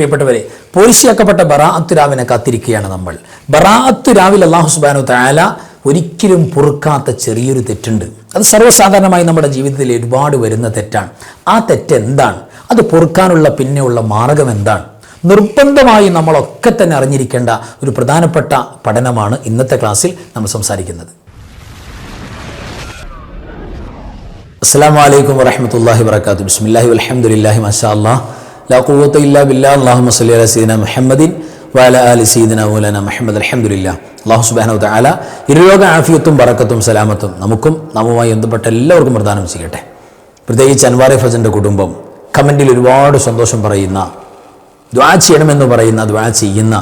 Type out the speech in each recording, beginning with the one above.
പ്രിയപ്പെട്ടവരെ പോലീസിയാക്കപ്പെട്ട ബറാഅത്ത് രാവിനെ കാത്തിരിക്കുകയാണ് നമ്മൾ. ബറാഅത്ത് രാവിൽ അള്ളാഹു സുബാനു താല ഒരിക്കലും പൊറുക്കാത്ത ചെറിയൊരു തെറ്റുണ്ട്. അത് സർവസാധാരണമായി നമ്മുടെ ജീവിതത്തിൽ ഒരുപാട് വരുന്ന തെറ്റാണ്. ആ തെറ്റ് എന്താണ്? അത് പൊറുക്കാനുള്ള പിന്നെയുള്ള മാർഗം എന്താണ്? നിർബന്ധമായി നമ്മളൊക്കെ തന്നെ അറിഞ്ഞിരിക്കേണ്ട ഒരു പ്രധാനപ്പെട്ട പഠനമാണ് ഇന്നത്തെ ക്ലാസ്സിൽ നമ്മൾ സംസാരിക്കുന്നത്. അസ്സാം വലൈക്കും വറഹമത്തല്ലാഹി വർക്കാത്തു ബിസ്മില്ലാഹി വലഹമുല്ലാഹി മഷാ അല്ലാഹ് ലാ ഇല്ലാ ബില്ലാ. സീദന മുഹമ്മദിൻ മുഹമ്മദ്. സുബ്ഹാനഹു വതആല ഇരുരോഗ ആഫിയത്തും ബറക്കത്തും സലാമത്തും നമുക്കും നമ്മുമായി ബന്ധപ്പെട്ട എല്ലാവർക്കും പ്രദാനം ചെയ്യട്ടെ. പ്രത്യേകിച്ച് അൻവാറെ ഫസന്റെ കുടുംബം കമന്റിൽ ഒരുപാട് സന്തോഷം പറയുന്ന ദ്വാ ചെയ്യണമെന്ന് പറയുന്ന ദ്വാ ചെയ്യുന്ന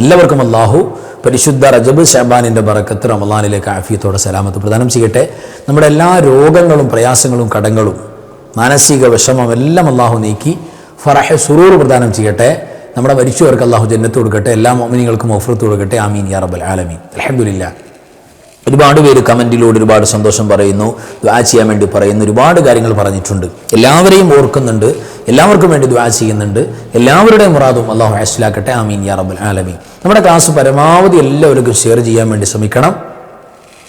എല്ലാവർക്കും അള്ളാഹു പരിശുദ്ധ റജബ് ഷാബാനിന്റെ ബറക്കത്ത് റമലാനിലേക്ക് ആഫിയത്തോടെ സലാമത്ത് പ്രദാനം ചെയ്യട്ടെ. നമ്മുടെ എല്ലാ രോഗങ്ങളും പ്രയാസങ്ങളും കടങ്ങളും മാനസിക വിഷമം എല്ലാം അള്ളാഹു നീക്കി ഫറഹ സുറൂർ പ്രദാനം ചെയ്യട്ടെ. നമ്മുടെ മരിച്ചവർക്ക് അള്ളാഹു ജന്നത്ത് കൊടുക്കട്ടെ. എല്ലാ മോമിനികൾക്കും ഓഫറത്ത് കൊടുക്കട്ടെ. ആമീൻ യാ റബ്ബൽ ആലമീൻ. അലഹമുല്ല ഒരുപാട് പേര് കമന്റിലൂടെ ഒരുപാട് സന്തോഷം പറയുന്നു. ദ്വാ ചെയ്യാൻ വേണ്ടി പറയുന്നു. ഒരുപാട് കാര്യങ്ങൾ പറഞ്ഞിട്ടുണ്ട്. എല്ലാവരെയും ഓർക്കുന്നുണ്ട്. എല്ലാവർക്കും വേണ്ടി ദ്വാ ചെയ്യുന്നുണ്ട്. എല്ലാവരുടെയും മുറാദും അള്ളാഹു ഹാസിലാക്കട്ടെ. ആമീൻ യാ റബ്ബൽ ആലമീൻ. നമ്മുടെ ക്ലാസ് പരമാവധി എല്ലാവർക്കും ഷെയർ ചെയ്യാൻ വേണ്ടി ശ്രമിക്കണം.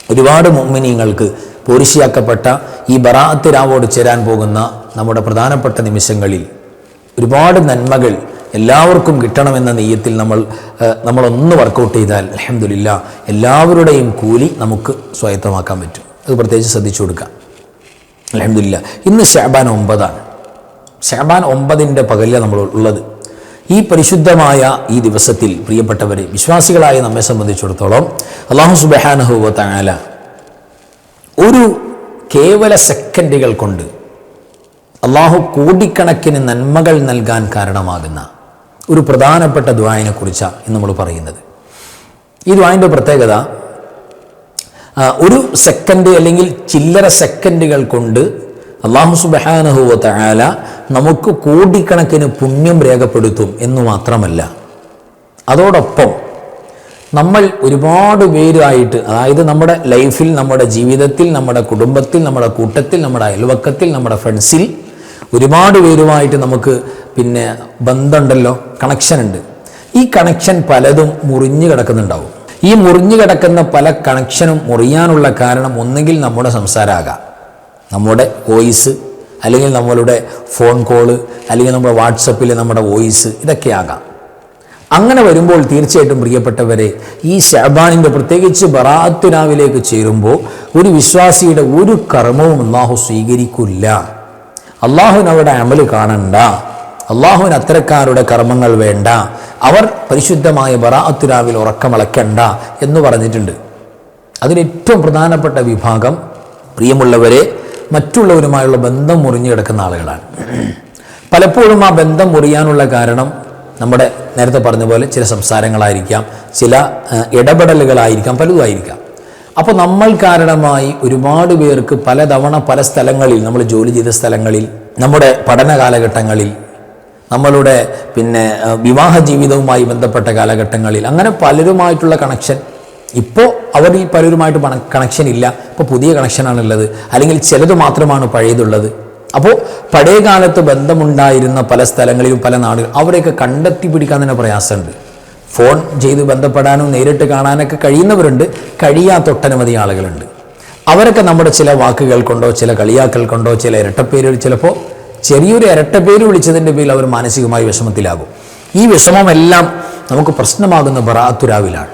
ഒരുപാട് മോമിനിയങ്ങൾക്ക് പോരിശിയാക്കപ്പെട്ട ഈ ബറാഅത്ത് രാവോട് ചേരാൻ പോകുന്ന നമ്മുടെ പ്രധാനപ്പെട്ട നിമിഷങ്ങളിൽ ഒരുപാട് നന്മകൾ എല്ലാവർക്കും കിട്ടണമെന്ന നെയ്യത്തിൽ നമ്മൾ നമ്മളൊന്ന് വർക്കൗട്ട് ചെയ്താൽ അലഹമില്ല എല്ലാവരുടെയും കൂലി നമുക്ക് സ്വായത്തമാക്കാൻ പറ്റും. അത് പ്രത്യേകിച്ച് ശ്രദ്ധിച്ചു കൊടുക്കാം അലഹമില്ല ഇന്ന് ഷാബാൻ ഒമ്പതാണ്. ഷാബാൻ ഒമ്പതിന്റെ പകലിൽ നമ്മൾ ഉള്ളത്. ഈ പരിശുദ്ധമായ ഈ ദിവസത്തിൽ പ്രിയപ്പെട്ടവരെ വിശ്വാസികളായ നമ്മെ സംബന്ധിച്ചിടത്തോളം അള്ളാഹു സുബഹാനഹുവ താല ഒരു കേവല സെക്കൻഡുകൾ കൊണ്ട് അള്ളാഹു കോടിക്കണക്കിന് നന്മകൾ നൽകാൻ കാരണമാകുന്ന ഒരു പ്രധാനപ്പെട്ട ദ്വായനെ കുറിച്ചാണ് ഇന്ന് നമ്മൾ പറയുന്നത്. ഈ ദ്വായന്റെ പ്രത്യേകത ഒരു സെക്കൻഡ് അല്ലെങ്കിൽ ചില്ലറ സെക്കൻഡുകൾ കൊണ്ട് അള്ളാഹു സുബഹാനഹുവ തആല നമുക്ക് കോടിക്കണക്കിന് പുണ്യം രേഖപ്പെടുത്തും എന്ന് മാത്രമല്ല. അതോടൊപ്പം നമ്മൾ ഒരുപാട് പേരായിട്ട് അതായത് നമ്മുടെ ലൈഫിൽ നമ്മുടെ ജീവിതത്തിൽ നമ്മുടെ കുടുംബത്തിൽ നമ്മുടെ കൂട്ടത്തിൽ നമ്മുടെ അയൽവക്കത്തിൽ നമ്മുടെ ഫ്രണ്ട്സിൽ ഒരുപാട് പേരുമായിട്ട് നമുക്ക് പിന്നെ ബന്ധമുണ്ടല്ലോ കണക്ഷൻ ഉണ്ട്. ഈ കണക്ഷൻ പലതും മുറിഞ്ഞു കിടക്കുന്നുണ്ടാവും. ഈ മുറിഞ്ഞു കിടക്കുന്ന പല കണക്ഷനും മുറിയാനുള്ള കാരണം ഒന്നുകിൽ നമ്മുടെ സംസാരമാകാം നമ്മുടെ വോയിസ് അല്ലെങ്കിൽ നമ്മളുടെ ഫോൺ കോൾ അല്ലെങ്കിൽ നമ്മുടെ വാട്സപ്പിൽ നമ്മുടെ വോയിസ് ഇതൊക്കെ ആകാം. അങ്ങനെ വരുമ്പോൾ തീർച്ചയായിട്ടും പ്രിയപ്പെട്ടവരെ ഈ ഷഹബാനിന്റെ പ്രത്യേകിച്ച് ബറാത്തുരാവിലേക്ക് ചേരുമ്പോൾ ഒരു വിശ്വാസിയുടെ ഒരു കർമ്മവും അള്ളാഹു സ്വീകരിക്കില്ല. അള്ളാഹുവിന് അവരുടെ അമൽ കാണണ്ട. അള്ളാഹുവിന് അത്തരക്കാരുടെ കർമ്മങ്ങൾ വേണ്ട. അവർ പരിശുദ്ധമായ ബറാഅത്തുരാവിൽ ഉറക്കമളക്കണ്ട എന്ന് പറഞ്ഞിട്ടുണ്ട്. അതിലേറ്റവും പ്രധാനപ്പെട്ട വിഭാഗം പ്രിയമുള്ളവരെ മറ്റുള്ളവരുമായുള്ള ബന്ധം മുറിഞ്ഞു കിടക്കുന്ന ആളുകളാണ്. പലപ്പോഴും ആ ബന്ധം മുറിയാനുള്ള കാരണം നമ്മുടെ നേരത്തെ പറഞ്ഞ പോലെ ചില സംസാരങ്ങളായിരിക്കാം ചില ഇടപെടലുകളായിരിക്കാം പലതുമായിരിക്കാം. അപ്പോൾ നമ്മൾ കാരണമായി ഒരുപാട് പേർക്ക് പലതവണ പല സ്ഥലങ്ങളിൽ നമ്മൾ ജോലി ചെയ്ത സ്ഥലങ്ങളിൽ നമ്മുടെ പഠന കാലഘട്ടങ്ങളിൽ നമ്മളുടെ പിന്നെ വിവാഹ ജീവിതവുമായി ബന്ധപ്പെട്ട കാലഘട്ടങ്ങളിൽ അങ്ങനെ പലരുമായിട്ടുള്ള കണക്ഷൻ ഇപ്പോൾ അവർ ഈ പലരുമായിട്ട് കണക്ഷൻ ഇല്ല. ഇപ്പോൾ പുതിയ കണക്ഷനാണുള്ളത് അല്ലെങ്കിൽ ചിലത് മാത്രമാണ് പഴയതുള്ളത്. അപ്പോൾ പഴയ കാലത്ത് ബന്ധമുണ്ടായിരുന്ന പല സ്ഥലങ്ങളിലും പല നാടുകൾ അവരെയൊക്കെ കണ്ടെത്തി പിടിക്കാൻ തന്നെ പ്രയാസമുണ്ട്. ഫോൺ ചെയ്ത് ബന്ധപ്പെടാനും നേരിട്ട് കാണാനൊക്കെ കഴിയുന്നവരുണ്ട്. കഴിയാത്തൊട്ടനവധി ആളുകളുണ്ട്. അവരൊക്കെ നമ്മുടെ ചില വാക്കുകൾ കൊണ്ടോ ചില കളിയാക്കൽ കൊണ്ടോ ചില ഇരട്ടപ്പേര് ചിലപ്പോൾ ചെറിയൊരു ഇരട്ടപ്പേര് വിളിച്ചതിന്റെ പേരിൽ അവർ മാനസികമായി വിഷമത്തിലാകും. ഈ വിഷമമെല്ലാം നമുക്ക് പ്രശ്നമാകുന്ന ബറാത്തുരാവിലാണ്.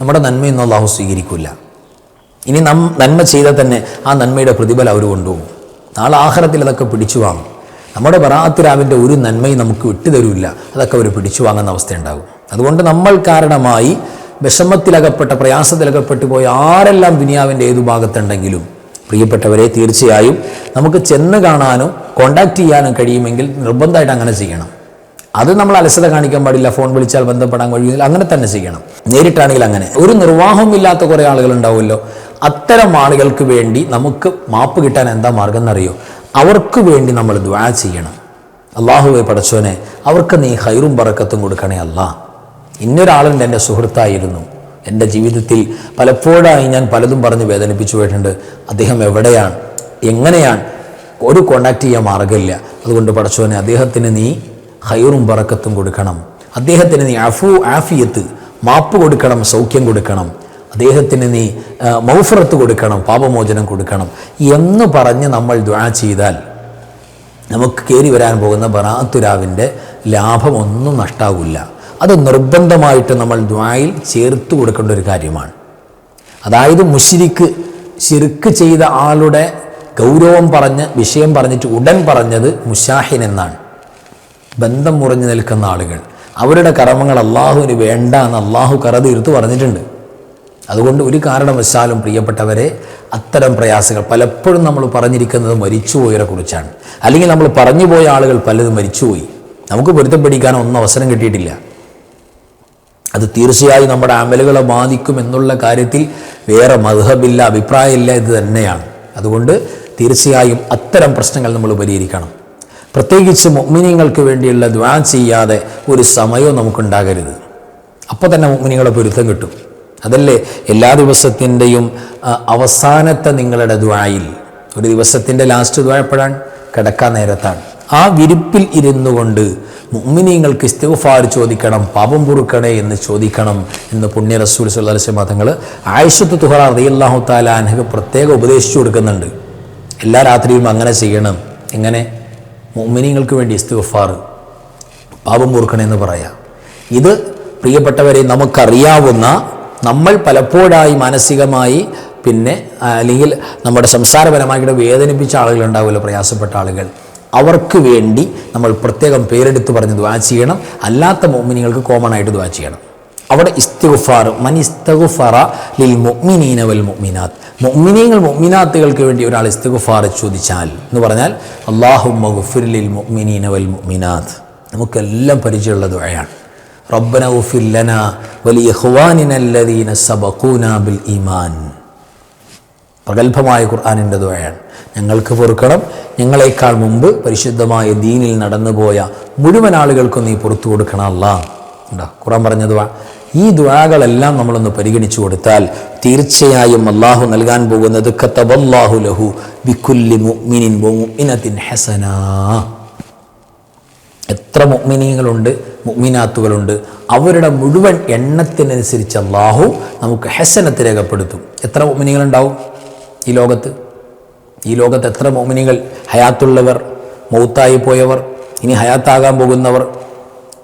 നമ്മുടെ നന്മയൊന്നും അള്ളാഹു സ്വീകരിക്കില്ല ഇനി നം നന്മ ചെയ്താൽ തന്നെ ആ നന്മയുടെ പ്രതിഫലം അവർ കൊണ്ടുപോകും. നാളെ ആഹാരത്തിൽ അതൊക്കെ പിടിച്ചു വാങ്ങും. നമ്മുടെ ബറാത്തുരാവിന്റെ ഒരു നന്മയും നമുക്ക് വിട്ടുതരില്ല. അതൊക്കെ അവർ പിടിച്ചു വാങ്ങുന്ന അവസ്ഥയുണ്ടാകും. അതുകൊണ്ട് നമ്മൾ കാരണമായി വിഷമത്തിലകപ്പെട്ട പ്രയാസത്തിലകപ്പെട്ടു പോയ ആരെല്ലാം ദുനിയാവിന്റെ ഏതു ഭാഗത്തുണ്ടെങ്കിലും പ്രിയപ്പെട്ടവരെ തീർച്ചയായും നമുക്ക് ചെന്ന് കാണാനോ കോണ്ടാക്ട് ചെയ്യാനോ കഴിയുമെങ്കിൽ നിർബന്ധമായിട്ട് അങ്ങനെ ചെയ്യണം. അത് നമ്മൾ അലസത കാണിക്കാൻ പാടില്ല ഫോൺ വിളിച്ചാൽ ബന്ധപ്പെടാൻ കഴിയുമെങ്കിൽ അങ്ങനെ തന്നെ ചെയ്യണം. നേരിട്ടാണെങ്കിൽ അങ്ങനെ. ഒരു നിർവാഹമില്ലാത്ത കുറേ ആളുകൾ ഉണ്ടാവുമല്ലോ. അത്തരം ആളുകൾക്ക് വേണ്ടി നമുക്ക് മാപ്പ് കിട്ടാൻ എന്താ മാർഗം എന്നറിയോ? അവർക്ക് വേണ്ടി നമ്മൾ ദ്വാ ചെയ്യണം. അള്ളാഹുവെ പടച്ചോനെ അവർക്ക് നീ ഹൈറും പറക്കത്തും കൊടുക്കണേ അല്ല. ഇന്നൊരാളുണ്ട് എന്റെ സുഹൃത്തായിരുന്നു. എന്റെ ജീവിതത്തിൽ പലപ്പോഴായി ഞാൻ പലതും പറഞ്ഞ് വേദനിപ്പിച്ചു പോയിട്ടുണ്ട്. അദ്ദേഹം എവിടെയാണ്? എങ്ങനെയാണ്? ഒരു കോണ്ടാക്ട് ചെയ്യാൻ മാർഗമില്ല അതുകൊണ്ട് പടച്ചോനെ അദ്ദേഹത്തിന് നീ ഹൈറും പറക്കത്തും കൊടുക്കണം. അദ്ദേഹത്തിന് നീ അഫു ആഫിയത്ത് മാപ്പ് കൊടുക്കണം സൗഖ്യം കൊടുക്കണം. അദ്ദേഹത്തിന് നീ മൗഫറത്ത് കൊടുക്കണം പാപമോചനം കൊടുക്കണം എന്ന് പറഞ്ഞ് നമ്മൾ ദ്വാ ചെയ്താൽ നമുക്ക് കയറി വരാൻ പോകുന്ന ബറാത്തുരാവിന്റെ ലാഭമൊന്നും നഷ്ടാവില്ല. അത് നിർബന്ധമായിട്ട് നമ്മൾ ദ്വായിൽ ചേർത്ത് കൊടുക്കേണ്ട ഒരു കാര്യമാണ്. അതായത് മുഷിരിക്ക് ശിർക്ക് ചെയ്ത ആളുടെ ഗൗരവം പറഞ്ഞ് വിഷയം പറഞ്ഞിട്ട് ഉടൻ പറഞ്ഞത് മുഷാഹിൻ എന്നാണ്. ബന്ധം മുറിഞ്ഞു നിൽക്കുന്ന ആളുകൾ. അവരുടെ കർമ്മങ്ങൾ അള്ളാഹുവിന് വേണ്ട എന്ന് അള്ളാഹു കറ പറഞ്ഞിട്ടുണ്ട്. അതുകൊണ്ട് ഒരു കാരണവശാലും പ്രിയപ്പെട്ടവരെ അത്തരം പ്രയാസങ്ങൾ പലപ്പോഴും നമ്മൾ പറഞ്ഞിരിക്കുന്നത് മരിച്ചുപോയവരെ കുറിച്ചാണ്. അല്ലെങ്കിൽ നമ്മൾ പറഞ്ഞു പോയ ആളുകൾ പലതും മരിച്ചുപോയി. നമുക്ക് പൊരുത്തപ്പെടിക്കാൻ ഒന്നും അവസരം കിട്ടിയിട്ടില്ല. അത് തീർച്ചയായും നമ്മുടെ അമലുകളെ ബാധിക്കും എന്നുള്ള കാര്യത്തിൽ വേറെ മധുഹബില്ല അഭിപ്രായമില്ല ഇത് തന്നെയാണ്. അതുകൊണ്ട് തീർച്ചയായും അത്തരം പ്രശ്നങ്ങൾ നമ്മൾ പരിഹരിക്കണം. പ്രത്യേകിച്ച് മൊമിനിങ്ങൾക്ക് വേണ്ടിയുള്ള ദ്വാ ചെയ്യാതെ ഒരു സമയവും നമുക്കുണ്ടാകരുത്. അപ്പോൾ തന്നെ മൊമിനികളെ പൊരുത്തം കിട്ടും. അതല്ലേ? എല്ലാ ദിവസത്തിന്റെയും അവസാനത്തെ നിങ്ങളുടെ ദ്വായിൽ. ഒരു ദിവസത്തിന്റെ ലാസ്റ്റ് ദ്വായപ്പെടാൻ കിടക്കാൻ നേരത്താണ്. ആ വിരിപ്പിൽ ഇരുന്നു കൊണ്ട് മുഅ്മിനീങ്ങൾക്ക് ഇസ്തിഫാർ ചോദിക്കണം പാപം പൊറുക്കണേ എന്ന് ചോദിക്കണം എന്ന് പുണ്യ റസൂൽ സുല്ലാസ് മതങ്ങൾ ആയിഷത്ത് തുഹറ റളിയല്ലാഹു താല അനഹ് പ്രത്യേകം ഉപദേശിച്ചു കൊടുക്കുന്നുണ്ട്. എല്ലാ രാത്രിയും അങ്ങനെ ചെയ്യണം. എങ്ങനെ? മുഅ്മിനീങ്ങൾക്ക് വേണ്ടി ഇസ്തിഫാർ പാപം പൊറുക്കണേ എന്ന് പറയാം. ഇത് പ്രിയപ്പെട്ടവരെ നമുക്കറിയാവുന്ന നമ്മൾ പലപ്പോഴായി മാനസികമായി പിന്നെ അല്ലെങ്കിൽ നമ്മുടെ സംസാരപരമായിട്ട് വേദനിപ്പിച്ച ആളുകൾ ഉണ്ടാവുമല്ലോ പ്രയാസപ്പെട്ട ആളുകൾ. അവർക്ക് വേണ്ടി നമ്മൾ പ്രത്യേകം പേരെടുത്ത് പറഞ്ഞ് ദ്വാ ചെയ്യണം. അല്ലാത്ത മോമിനികൾക്ക് കോമൺ ആയിട്ട് ദ്വാ ചെയ്യണം. അവിടെ ഇസ്തുഫാർ മൻ ലിൽ മുഅ്മിനീന വൽ മുഅ്മിനാത്ത്. മുഅ്മിനീങ്ങൾ മുഅ്മിനാത്തുകൾക്ക് വേണ്ടി ഒരാൾ ഇസ്തിഗ്ഫാർ ചോദിച്ചാൽ എന്ന് പറഞ്ഞാൽ അള്ളാഹു മഗുഫുർ ലിൽ മുഅ്മിനീന വൽ മുഅ്മിനാത്ത്. നമുക്കെല്ലാം പരിചയമുള്ള ദുആയാണ്. റബ്ബന ഉഫില്ലന ലനാ ഹുവാനിനല്ലദീന സബക്കൂന ബിൽ ഈമാൻ. പ്രഗത്ഭമായ ഖുർആാനിന്റെ ദുആയാണ്. ഞങ്ങൾക്ക് പൊറുക്കണം. ഞങ്ങളെക്കാൾ മുമ്പ് പരിശുദ്ധമായ ദീനിൽ നടന്നുപോയ മുഴുവൻ ആളുകൾക്കും നീ പുറത്തു കൊടുക്കണം അല്ല. ഉണ്ടോ? ഖുറാൻ പറഞ്ഞ ദുആ. ഈ ദുആകളെല്ലാം നമ്മളൊന്ന് പരിഗണിച്ചു കൊടുത്താൽ തീർച്ചയായും അള്ളാഹു നൽകാൻ പോകുന്നത് ലഹു ബിക്കുല്ലി മുഅ്മിനിൻ ഹസനാ. എത്ര മുഗ്മിനീകളുണ്ട് മുഗ്മിനാത്തുകളുണ്ട് അവരുടെ മുഴുവൻ എണ്ണത്തിനനുസരിച്ച് അള്ളാഹു നമുക്ക് ഹസനത്ത് രേഖപ്പെടുത്തും. എത്ര മുഗ്മിനികളുണ്ടാവും ഈ ലോകത്ത്? ഈ ലോകത്ത് എത്ര മുഗ്മിനികൾ ഹയാത്തുള്ളവർ മൗത്തായി പോയവർ ഇനി ഹയാത്താകാൻ പോകുന്നവർ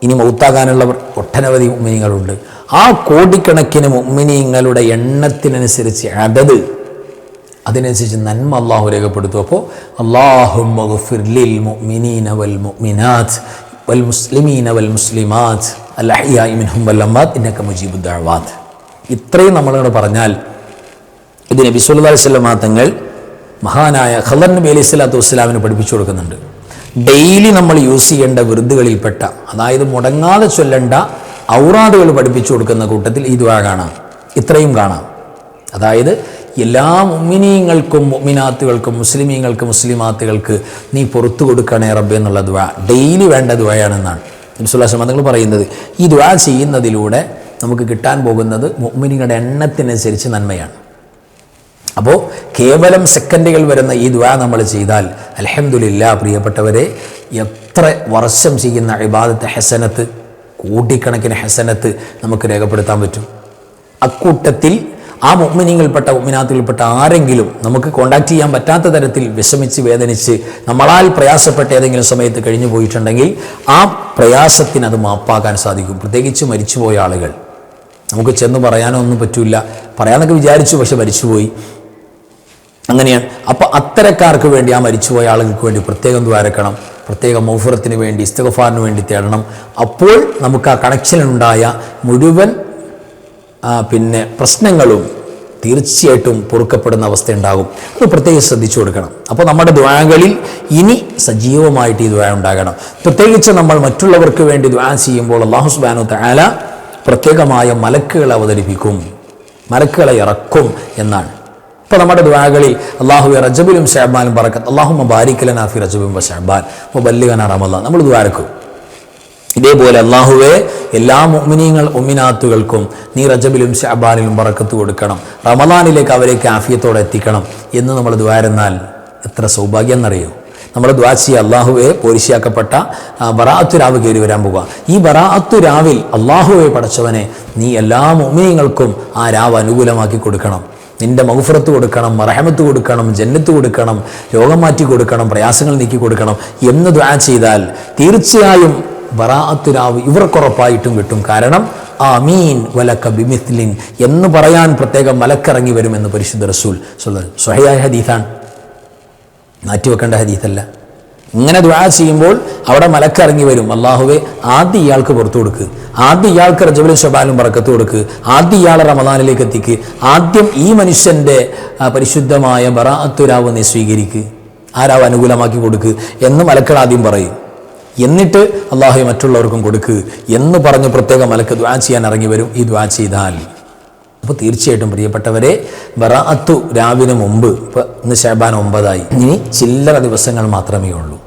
ഇനി മൗത്താകാനുള്ളവർ ഒട്ടനവധി മുഗ്മിനികളുണ്ട് ആ കോടിക്കണക്കിന് മുഅ്മിനീങ്ങളുടെ എണ്ണത്തിനനുസരിച്ച് അതത് അതിനനുസരിച്ച് നന്മ അള്ളാഹു രേഖപ്പെടുത്തും. അപ്പോൾ മുഅ്മിനീന വൽ മുസ്ലിമീന വൽ മുസ്ലിമാത്ത് മിൻഹും ഇത്രയും നമ്മളിങ്ങനെ പറഞ്ഞാൽ ഇത് നബി അലൈഹി തങ്ങൾ മഹാനായ ഖദർ നബി അലൈഹി സ്വലാത്തു വസ്സലാമിന് പഠിപ്പിച്ചു കൊടുക്കുന്നുണ്ട്. ഡെയിലി നമ്മൾ യൂസ് ചെയ്യേണ്ട വൃദ്ധുകളിൽപ്പെട്ട അതായത് മുടങ്ങാതെ ചൊല്ലേണ്ട ഔറാദുകൾ പഠിപ്പിച്ചു കൊടുക്കുന്ന കൂട്ടത്തിൽ ഈ ദ്വാ കാണാം. ഇത്രയും കാണാം. അതായത് എല്ലാ മുഅ്മിനീങ്ങൾക്കും മുഅ്മിനാത്തുകൾക്കും മുസ്ലിമീങ്ങൾക്ക് മുസ്ലിമാത്തുകൾക്ക് നീ പുറത്തു കൊടുക്കണേ റബ്ബ് എന്നുള്ള ദ്വാ ഡെയിലി വേണ്ട ദ്വയാണെന്നാണ് നബിസുല്ലാസ് മതങ്ങൾ പറയുന്നത്. ഈ ദ്വാ ചെയ്യുന്നതിലൂടെ നമുക്ക് കിട്ടാൻ പോകുന്നത് മുഅ്മിനിങ്ങളുടെ എണ്ണത്തിനനുസരിച്ച് നന്മയാണ്. അപ്പോൾ കേവലം സെക്കൻഡുകൾ വരുന്ന ഈ ദ്വാ നമ്മൾ ചെയ്താൽ അലഹമുല്ല പ്രിയപ്പെട്ടവരെ എത്ര വർഷം ചെയ്യുന്ന ഇബാദത്ത് ഹസനത്ത് കൂട്ടിക്കണക്കിന് ഹസനത്ത് നമുക്ക് രേഖപ്പെടുത്താൻ പറ്റും. അക്കൂട്ടത്തിൽ ആ മുഅ്മിനീങ്ങളിൽപ്പെട്ട ഉമ്മിനാത്തിൽപ്പെട്ട ആരെങ്കിലും നമുക്ക് കോണ്ടാക്ട് ചെയ്യാൻ പറ്റാത്ത തരത്തിൽ വിഷമിച്ച് വേദനിച്ച് നമ്മളാൽ പ്രയാസപ്പെട്ട ഏതെങ്കിലും സമയത്ത് കഴിഞ്ഞു പോയിട്ടുണ്ടെങ്കിൽ ആ പ്രയാസത്തിന് അത് മാപ്പാക്കാൻ സാധിക്കും. പ്രത്യേകിച്ച് മരിച്ചുപോയ ആളുകൾ. നമുക്ക് ചെന്ന് പറയാനോ ഒന്നും പറ്റില്ല പറയാനൊക്കെ വിചാരിച്ചു പക്ഷെ മരിച്ചുപോയി. അങ്ങനെയാണ്. അപ്പോൾ അത്തരക്കാർക്ക് വേണ്ടി ആ മരിച്ചുപോയ ആളുകൾക്ക് വേണ്ടി പ്രത്യേകം ദ്വാരക്കണം. പ്രത്യേക മൗഫുറത്തിന് വേണ്ടി ഇസ്തഗഫാറിന് വേണ്ടി തേടണം. അപ്പോൾ നമുക്ക് ആ കണക്ഷനുണ്ടായ മുഴുവൻ പിന്നെ പ്രശ്നങ്ങളും തീർച്ചയായിട്ടും പൊറുക്കപ്പെടുന്ന അവസ്ഥ ഉണ്ടാകും അത് പ്രത്യേകം ശ്രദ്ധിച്ചു കൊടുക്കണം. അപ്പോൾ നമ്മുടെ ദ്വാകളിൽ ഇനി സജീവമായിട്ട് ഈ ദ്വാ ഉണ്ടാകണം. പ്രത്യേകിച്ച് നമ്മൾ മറ്റുള്ളവർക്ക് വേണ്ടി ദ്വാ ചെയ്യുമ്പോൾ അള്ളാഹു സുബാനു താല പ്രത്യേകമായ മലക്കുകൾ അവതരിപ്പിക്കും. മലക്കുകളെ ഇറക്കും എന്നാണ്. ഇപ്പോൾ നമ്മുടെ ദ്വാകളിൽ അള്ളാഹു റജബിലും ഷാബാനും പറക്കത്ത് അള്ളാഹു ബാരിക്കലനാഫി റജബിൻ ഷാബാൻ മുബല്ലിഗന റമല്ല നമ്മൾ ദ്വാരക്കും. ഇതേപോലെ അള്ളാഹുവെ എല്ലാ മുഅ്മിനീങ്ങൾ ഉമ്മിനാത്തുകൾക്കും നീ റജബിലും ഷാബാനിലും പറക്കത്ത് കൊടുക്കണം. റമദാനിലേക്ക് അവരെ ആഫിയത്തോടെ എത്തിക്കണം എന്ന് നമ്മൾ ദ്വാരുന്നാൽ എത്ര സൗഭാഗ്യം എന്നറിയോ നമ്മൾ ദ്വാസി അള്ളാഹുവെ പോരിശിയാക്കപ്പെട്ട ബറാഅത്തു രാവ് കയറി വരാൻ പോകുക ഈ ബറാഅത്തു രാവിൽ അള്ളാഹുവെ പടച്ചവനെ നീ എല്ലാ മുഅ്മിനീങ്ങൾക്കും ആ രാവ് അനുകൂലമാക്കി കൊടുക്കണം. നിന്റെ മൗഫറത്ത് കൊടുക്കണം മറഹമത്ത് കൊടുക്കണം ജന്നത്ത് കൊടുക്കണം രോഗം മാറ്റി കൊടുക്കണം പ്രയാസങ്ങൾ നീക്കി കൊടുക്കണം എന്ന് ദ്വാ ചെയ്താൽ തീർച്ചയായും ബറാഅത്ത് രാവ് ഇവർക്കുറപ്പായിട്ടും കിട്ടും. കാരണം ആമീൻ വലക്ക ബിമിത്ലിൻ എന്ന് പറയാൻ പ്രത്യേകം മലക്കിറങ്ങി വരുമെന്ന് പരിശുദ്ധ റസൂൽ സ്വഹയായ ഹദീസാണ്. മാറ്റിവെക്കേണ്ട ഹദീസല്ല. ഇങ്ങനെ ദ്വാ ചെയ്യുമ്പോൾ അവിടെ മലക്കിറങ്ങി വരും. അള്ളാഹുവെ ആദ്യം ഇയാൾക്ക് പുറത്തു കൊടുക്ക്. ആദ്യം ഇയാൾക്ക് റജബലും ഷബാലും പറക്കത്ത് കൊടുക്ക്. ആദ്യം ഇയാളെ റമദാനിലേക്ക് എത്തിക്ക്. ആദ്യം ഈ മനുഷ്യന്റെ പരിശുദ്ധമായ ബറാഅത്തുരാവ് നീ സ്വീകരിക്ക്. ആരാവ് അനുകൂലമാക്കി കൊടുക്ക് എന്ന് മലക്കൾ ആദ്യം പറയും. എന്നിട്ട് അള്ളാഹു മറ്റുള്ളവർക്കും കൊടുക്ക് എന്ന് പറഞ്ഞ് പ്രത്യേക മലക്ക് ദ്വാ ചെയ്യാൻ ഇറങ്ങി വരും. ഈ ദ്വാ ചെയ്താൽ. അപ്പോൾ തീർച്ചയായിട്ടും പ്രിയപ്പെട്ടവരെ ബറാഅത്തു രാവിന് മുമ്പ് ഇപ്പോൾ ഇന്ന് ഷാബാൻ ഒമ്പതായി. ഇനി ചില്ലറ ദിവസങ്ങൾ മാത്രമേ ഉള്ളൂ.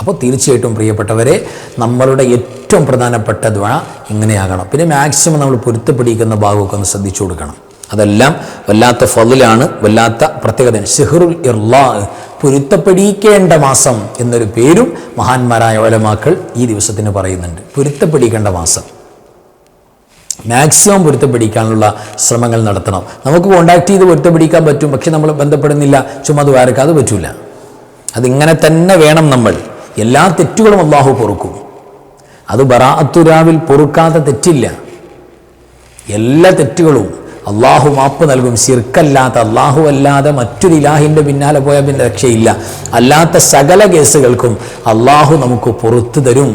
അപ്പോൾ തീർച്ചയായിട്ടും പ്രിയപ്പെട്ടവരെ നമ്മളുടെ ഏറ്റവും പ്രധാനപ്പെട്ട ദ്വ ഇങ്ങനെയാകണം. പിന്നെ മാക്സിമം നമ്മൾ പൊരുത്തപ്പെടിക്കുന്ന ഭാഗമൊക്കെ ഒന്ന് ശ്രദ്ധിച്ചു കൊടുക്കണം. അതെല്ലാം വല്ലാത്ത ഫതിലാണ് വല്ലാത്ത പ്രത്യേകത ഷിഹറുൽ ഇർലാ പൊരുത്തപ്പെടിക്കേണ്ട മാസം എന്നൊരു പേരും മഹാന്മാരായ ഓലമാക്കൾ ഈ ദിവസത്തിന് പറയുന്നുണ്ട്. പൊരുത്തപ്പെടിക്കേണ്ട മാസം. മാക്സിമം പൊരുത്തപ്പെടിക്കാനുള്ള ശ്രമങ്ങൾ നടത്തണം. നമുക്ക് കോണ്ടാക്ട് ചെയ്ത് പൊരുത്തപ്പെടിക്കാൻ പറ്റും. പക്ഷെ നമ്മൾ ബന്ധപ്പെടുന്നില്ല. ചുമ്മാ ദ്വാരക്ക് അത് പറ്റൂല. അതിങ്ങനെ തന്നെ വേണം നമ്മൾ. എല്ലാ തെറ്റുകളും അള്ളാഹു പൊറുക്കും. അത് ബറാത്തുരാവിൽ പൊറുക്കാത്ത തെറ്റില്ല. എല്ലാ തെറ്റുകളും അള്ളാഹു മാപ്പ് നൽകും. ശിർക്കല്ലാത്ത അള്ളാഹു അല്ലാതെ മറ്റൊരു ഇലാഹിന്റെ പിന്നാലെ പോയാൽ പിന്നെ രക്ഷയില്ല. അല്ലാത്ത സകല കേസുകൾക്കും അള്ളാഹു നമുക്ക് പുറത്തു തരും.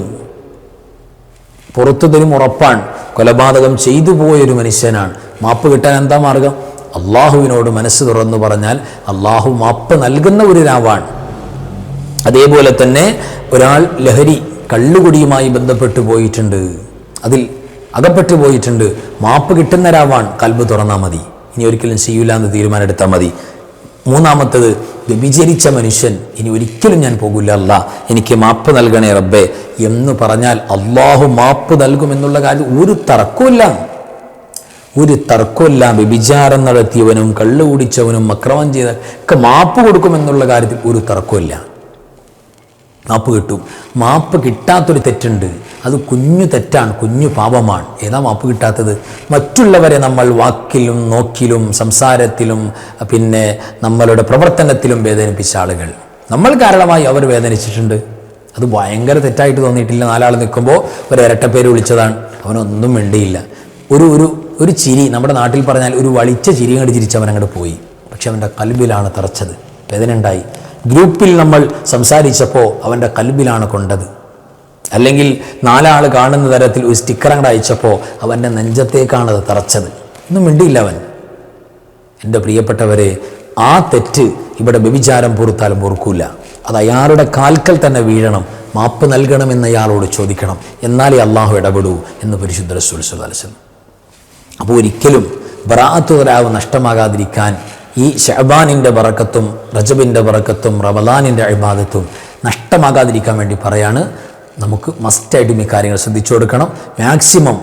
പുറത്തു തരും ഉറപ്പാണ്. കൊലപാതകം ചെയ്തു പോയൊരു മനുഷ്യനാണ്. മാപ്പ് കിട്ടാൻ എന്താ മാർഗം? അള്ളാഹുവിനോട് മനസ്സ് തുറന്നു പറഞ്ഞാൽ അള്ളാഹു മാപ്പ് നൽകുന്ന ഒരു രാവാണ് അതേപോലെ തന്നെ ഒരാൾ ലഹരി കള്ളുകുടിയുമായി ബന്ധപ്പെട്ടു പോയിട്ടുണ്ട്. അതിൽ അകപ്പെട്ടു പോയിട്ടുണ്ട്. മാപ്പ് കിട്ടുന്നവരാവാൻ കൽബ് തുറന്നാൽ മതി. ഇനി ഒരിക്കലും ചെയ്യൂല എന്ന് തീരുമാനമെടുത്താൽ മതി. മൂന്നാമത്തത് വ്യഭിചരിച്ച മനുഷ്യൻ ഇനി ഒരിക്കലും ഞാൻ പോകില്ല അല്ല എനിക്ക് മാപ്പ് നൽകണേ റബ്ബെ. എന്ന് പറഞ്ഞാൽ അള്ളാഹു മാപ്പ് നൽകുമെന്നുള്ള കാര്യം ഒരു തർക്കമില്ല ഒരു തർക്കമില്ല വ്യഭിചാരം നടത്തിയവനും കള്ളു കുടിച്ചവനും അക്രമം ചെയ്ത ഒക്കെ മാപ്പ് കൊടുക്കുമെന്നുള്ള കാര്യത്തിൽ ഒരു തർക്കമില്ല മാപ്പ് കിട്ടും. മാപ്പ് കിട്ടാത്തൊരു തെറ്റുണ്ട്. അത് കുഞ്ഞു തെറ്റാണ് കുഞ്ഞു പാപമാണ്. ഏതാ മാപ്പ് കിട്ടാത്തത്? മറ്റുള്ളവരെ നമ്മൾ വാക്കിലും നോക്കിലും സംസാരത്തിലും പിന്നെ നമ്മളുടെ പ്രവർത്തനത്തിലും വേദനിപ്പിച്ച ആളുകൾ. നമ്മൾ കാരണമായി അവർ വേദനിച്ചിട്ടുണ്ട്. അത് ഭയങ്കര തെറ്റായിട്ട് തോന്നിയിട്ടില്ല. നാലാൾ നിൽക്കുമ്പോൾ ഒരു ഇരട്ടപ്പേര് വിളിച്ചതാണ്. അവനൊന്നും മിണ്ടിയില്ല. ഒരു ഒരു ഒരു ചിരി നമ്മുടെ നാട്ടിൽ പറഞ്ഞാൽ ഒരു വളിച്ച ചിരി കണ്ട് ചിരിച്ചവൻ അങ്ങോട്ട് പോയി. പക്ഷെ അവന്റെ കൽബിലാണ് തറച്ചത്. വേദന ഉണ്ടായി ഗ്രൂപ്പിൽ നമ്മൾ സംസാരിച്ചപ്പോൾ അവന്റെ കൽബിലാണ് കൊണ്ടത്. അല്ലെങ്കിൽ നാലാൾ കാണുന്ന തരത്തിൽ ഒരു സ്റ്റിക്കർ അങ്ങോട്ട് അയച്ചപ്പോൾ അവന്റെ നെഞ്ചത്തേക്കാണ് അത് തറച്ചത്. ഒന്നും മിണ്ടിയില്ല അവൻ. എന്റെ പ്രിയപ്പെട്ടവരെ ആ തെറ്റ് ഇവിടെ വ്യഭിചാരം പൊറുത്താലും പൊറുക്കൂല. അത് അയാളുടെ കാൽക്കൽ തന്നെ വീഴണം. മാപ്പ് നൽകണമെന്ന് അയാളോട് ചോദിക്കണം. എന്നാലേ അള്ളാഹു ഇടപെടൂ എന്ന് പരിശുദ്ധ റസൂൽ സുല്ലാസ്ലം അപ്പോൾ ഒരിക്കലും ബ്രാത്തുതരാവ് നഷ്ടമാകാതിരിക്കാൻ ഈ ഷഹബാനിന്റെ വറക്കത്തും റജബിന്റെ വറക്കത്തും റമദാനിന്റെ അഴിബാദത്തും നഷ്ടമാകാതിരിക്കാൻ വേണ്ടി പറയാണ്. നമുക്ക് മസ്റ്റായിട്ടും ഈ കാര്യങ്ങൾ ശ്രദ്ധിച്ചു കൊടുക്കണം. മാക്സിമം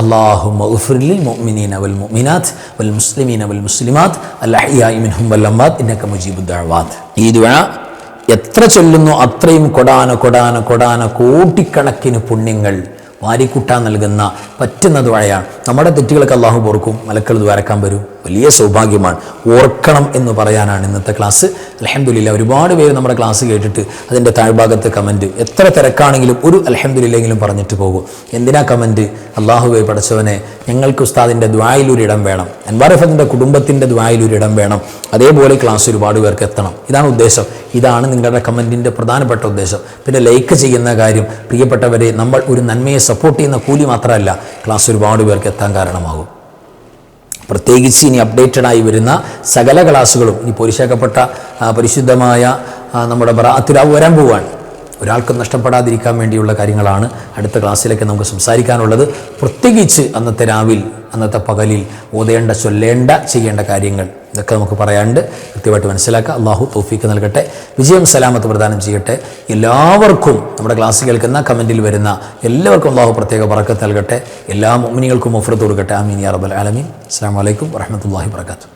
അള്ളാഹു മൗഫുലി മുഅ്മിനീന വൽ മുഅ്മിനാത്ത് വൽ മുസ്ലിമീന വൽ മുസ്ലിമാത്ത് അല്ലഹിയായി മിൻഹും വൽ അമ്മാത്ത് ഇന്നക മുജീബുദ് ദഅവാത്ത് ഈ ദുആ എത്ര ചൊല്ലുന്നു അത്രയും കൊടാന കൊടാന കൊടാന കോടിക്കണക്കിന് പുണ്യങ്ങൾ വാരിക്കൂട്ടാൻ നൽകുന്ന പറ്റുന്ന ദ്വാരയാണ് നമ്മുടെ തെറ്റുകളൊക്കെ അള്ളാഹു പൊറുക്കും മലക്കൾ ദ്വാരക്കാൻ വരും. വലിയ സൗഭാഗ്യമാണ്. ഓർക്കണം എന്ന് പറയാനാണ് ഇന്നത്തെ ക്ലാസ് അലഹമുല്ല ഒരുപാട് പേര് നമ്മുടെ ക്ലാസ് കേട്ടിട്ട് അതിന്റെ താഴ്ഭാഗത്ത് കമന്റ് എത്ര തിരക്കാണെങ്കിലും ഒരു അലഹമില്ലെങ്കിലും പറഞ്ഞിട്ട് പോകും. എന്തിനാ കമന്റ് അള്ളാഹുബൈ പഠിച്ചവനെ ഞങ്ങൾക്ക് ഉസ്താദിന്റെ ദ്വായിലൊരിടം വേണം. അൻവാറിഫത്തിന്റെ കുടുംബത്തിന്റെ ദ്വായിലൊരിടം വേണം. അതേപോലെ ക്ലാസ് ഒരുപാട് പേർക്ക് എത്തണം. ഇതാണ് ഉദ്ദേശം. ഇതാണ് നിങ്ങളുടെ കമന്റിന്റെ പ്രധാനപ്പെട്ട ഉദ്ദേശം. പിന്നെ ലൈക്ക് ചെയ്യുന്ന കാര്യം പ്രിയപ്പെട്ടവരെ നമ്മൾ ഒരു നന്മയെ സപ്പോർട്ട് ചെയ്യുന്ന കൂലി മാത്രമല്ല ക്ലാസ് ഒരുപാട് പേർക്ക് എത്താൻ കാരണമാകും. പ്രത്യേകിച്ച് ഇനി അപ്ഡേറ്റഡ് ആയി വരുന്ന സകല ക്ലാസ്സുകളും ഇനി പൊരിശാക്കപ്പെട്ട പരിശുദ്ധമായ നമ്മുടെ ബറാത്തിരാവ് വരാൻ പോവുകയാണ് ഒരാൾക്കും നഷ്ടപ്പെടാതിരിക്കാൻ വേണ്ടിയുള്ള കാര്യങ്ങളാണ് അടുത്ത ക്ലാസ്സിലൊക്കെ നമുക്ക് സംസാരിക്കാനുള്ളത്. പ്രത്യേകിച്ച് അന്നത്തെ രാവിൽ അന്നത്തെ പകലിൽ ഓതേണ്ട ചൊല്ലേണ്ട ചെയ്യേണ്ട കാര്യങ്ങൾ ഇതൊക്കെ നമുക്ക് പറയാണ്ട് കൃത്യമായിട്ട് മനസ്സിലാക്കുക. അള്ളാഹു തോഫീക്ക് നൽകട്ടെ. വിജയം സലാമത്ത് പ്രദാനം ചെയ്യട്ടെ. എല്ലാവർക്കും നമ്മുടെ ക്ലാസ് കേൾക്കുന്ന കമന്റിൽ വരുന്ന എല്ലാവർക്കും അള്ളാഹു പ്രത്യേക പറക്കത്ത് നൽകട്ടെ. എല്ലാ മുമ്മിനികൾക്കും ഒഫറത്ത് കൊടുക്കട്ടെ ആമീൻ യാ റബ്ബൽ ആലമീൻ. അസ്സാം വലൈക്കും വറഹമത്തല്ലാഹി വർക്കാത്തു